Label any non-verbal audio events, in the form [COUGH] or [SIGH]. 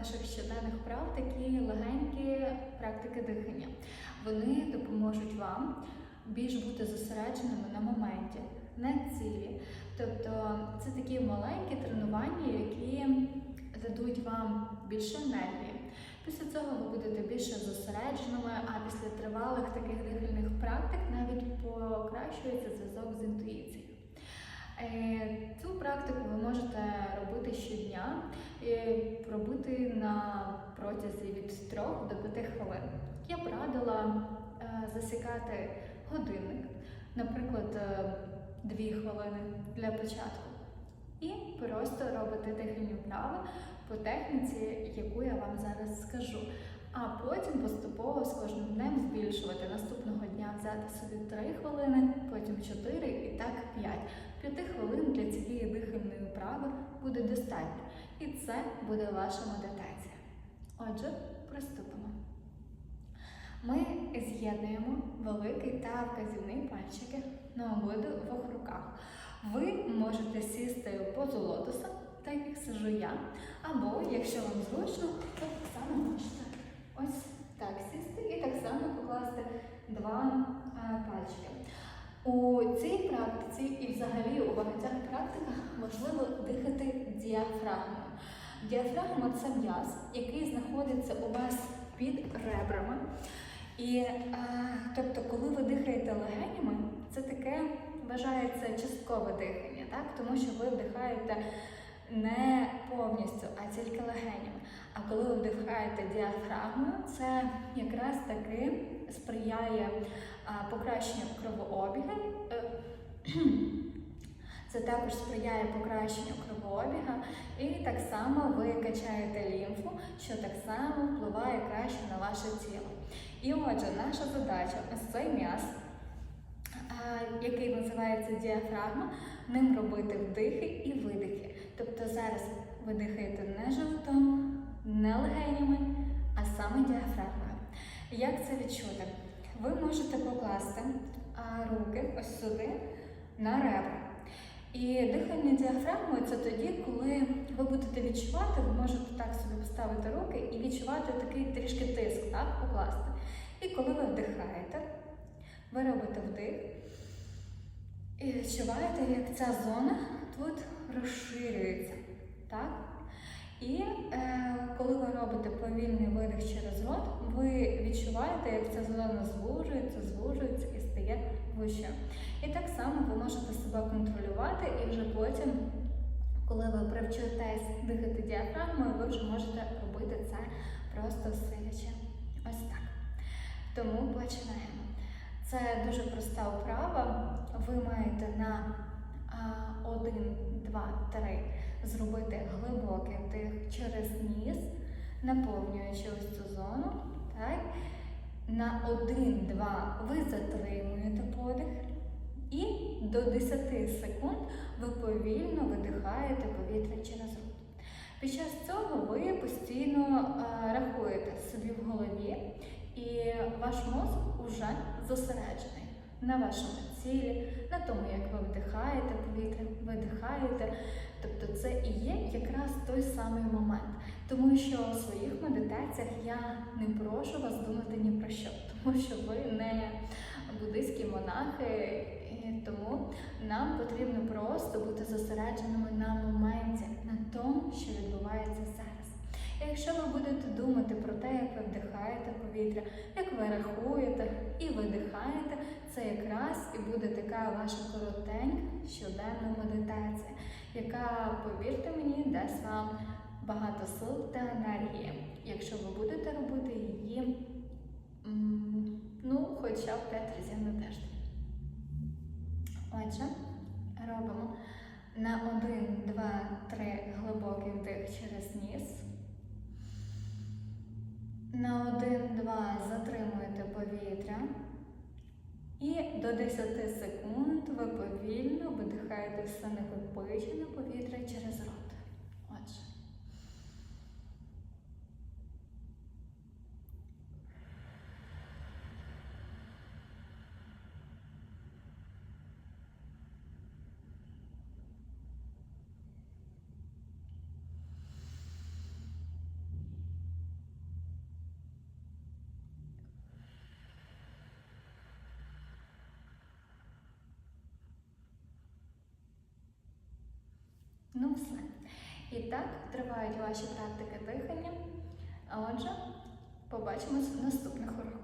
ваших щоденних прав такі легенькі практики дихання. Вони допоможуть вам більш бути зосередженими на моменті, на цілі. Тобто це такі маленькі тренування, які дадуть вам більше енергії. Після цього ви будете більше зосередженими, а після тривалих таких дихальних практик навіть покращується зв'язок з інтуїцією. Е, Цю практику ви можете робити щодня, і робити на протязі від 3 до 5 хвилин. Я б радила е, засікати годинник, наприклад, 2 хвилини для початку. І просто робити дихальні вправи по техніці, яку я вам зараз скажу. А потім поступово з кожним днем збільшувати. Наступного дня взяти собі 3 хвилини, потім 4 і так 5. 5 хвилин для цієї дихальної вправи буде достатньо. І це буде ваша медитація. Отже, приступимо. Ми з'єднуємо великий та вказівний пальчики на обидвох руках. Ви можете сісти в позу лотоса, так як сижу я, або, якщо вам зручно, то так само можете ось так сісти і так само покласти два е, пальчики. У цій практиці і взагалі у багатьох практиках важливо дихати діафрагмою. Діафрагма це м'яз, який знаходиться у вас під ребрами. І е, тобто, коли ви дихаєте легенями, це таке вважається часткове дихання, так? тому що ви вдихаєте не повністю, а тільки легенями. А коли ви вдихаєте діафрагмою, це якраз таки сприяє покращенню кровообігу. [CLEARS THROAT] Це також сприяє покращенню кровообіга, і так само ви качаєте лімфу, що так само впливає краще на ваше тіло. І отже, наша задача ось цей м'яз, який називається діафрагма, ним робити вдихи і видихи. Тобто зараз ви дихаєте не животом, не легенями, а саме діафрагмою. Як це відчути? Ви можете покласти руки ось сюди на ребра. І дихання діафрагмою це тоді, коли ви будете відчувати, ви можете так собі поставити руки і відчувати такий трішки тиск, так, покласти. І коли ви вдихаєте, ви робите вдих і відчуваєте, як ця зона тут розширюється. Так? І е, коли ви робите повільний видих через рот, ви відчуваєте, як ця зона звужується, звужується і стає вище. І так само ви можете себе контролювати, і вже потім, коли ви привчитесь дихати діафрагмою, ви вже можете робити це просто сидячи. Ось так. Тому починаємо. Це дуже проста вправа. Ви маєте на 1, 2, 3 зробити глибокий вдих через ніс, наповнюючи ось цю зону. Так? На 1-2 ви затримуєте подих. І до 10 секунд ви повільно видихаєте повітря через рот. Під час цього ви постійно а, рахуєте собі в голові, і ваш мозок уже зосереджений на вашому цілі, на тому, як ви вдихаєте повітря, видихаєте. Тобто це і є якраз той самий момент. Тому що у своїх медитаціях я не прошу вас думати ні про що, тому що ви не буддийські монахи, і тому нам потрібно просто бути зосередженими на моменті, на тому, що відбувається зараз. І якщо будете думати про те, як ви вдихаєте повітря, як ви рахуєте і видихаєте, це якраз і буде така ваша коротенька щоденна медитація, яка, повірте мені, дасть вам багато сил та енергії, якщо ви будете робити її ну, хоча б 5 разів на тиждень. Отже, робимо на 1, 2, 3 глибокий вдих через ніс. На 1, 2 затримуєте повітря. І до 10 секунд ви повільно видихаєте все накопичене повітря через рот. Отже. Ну все. І так тривають ваші практики дихання. Отже, побачимось в наступних уроках.